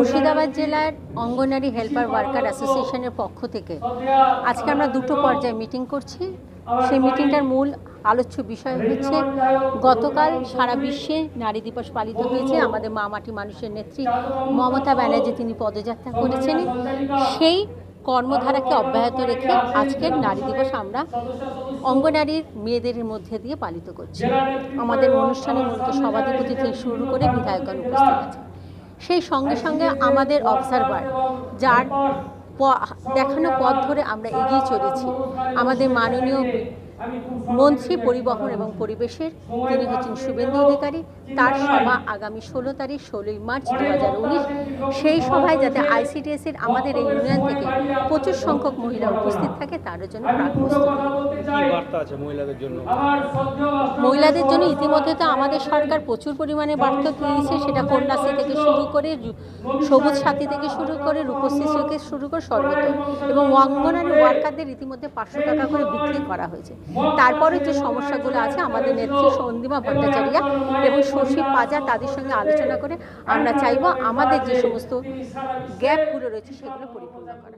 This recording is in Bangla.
মুর্শিদাবাদ জেলার অঙ্গনারী হেল্পার ওয়ার্কার অ্যাসোসিয়েশনের পক্ষ থেকে আজকে আমরা দুটো পর্যায়ে মিটিং করছি। সেই মিটিংটার মূল আলোচ্য বিষয় হচ্ছে গতকাল সারা বিশ্বে নারী দিবস পালিত হয়েছে। আমাদের মা মাটি মানুষের নেত্রী মমতা ব্যানার্জি তিনি পদযাত্রা করেছেন। সেই কর্মধারাকে অব্যাহত রেখে আজকের নারী দিবস আমরা অঙ্গনারীর মেয়েদের মধ্যে দিয়ে পালিত করছি। আমাদের অনুষ্ঠানে মূলত সভাধিপতি থেকে শুরু করে বিধায়কগণ উপস্থিত আছে সেই সঙ্গে সঙ্গে আমাদের অবজারভার যার দেখানো পথ ধরে আমরা এগিয়ে চলেছি। আমাদের মাননীয় মন্ত্রী পরিবহন এবং পরিবেশের, তিনি হচ্ছেন শুভেন্দু অধিকারী। তার সভা আগামী ষোলো তারিখ, ষোলোই মার্চ দু হাজার উনিশ। সেই সভায় যাতে আইসিডিএসের আমাদের এই ইউনিয়ন থেকে প্রচুর সংখ্যক মহিলা উপস্থিত থাকে, তার জন্য প্রাক মহিলাদের জন্য। ইতিমধ্যে তো আমাদের সরকার প্রচুর পরিমাণে বার্তা দিয়েছে, সেটা কন্যাশ্রী থেকে শুরু করে সবুজ সাথী থেকে শুরু করে রূপশ্রী থেকে শুরু করে সর্বত্র এবং অঙ্গনারী ওয়ার্কারদের ইতিমধ্যে পাঁচশো টাকা করে বিক্রি করা হয়েছে। তারপরে যে সমস্যাগুলো আছে, আমাদের নেত্রী সন্দিমা ভট্টাচার্যা এবং শশী পাজা তাদের সঙ্গে আলোচনা করে আমরা চাইব আমাদের যে সমস্ত গ্যাপগুলো রয়েছে, সেগুলো পরিপূর্ণ করা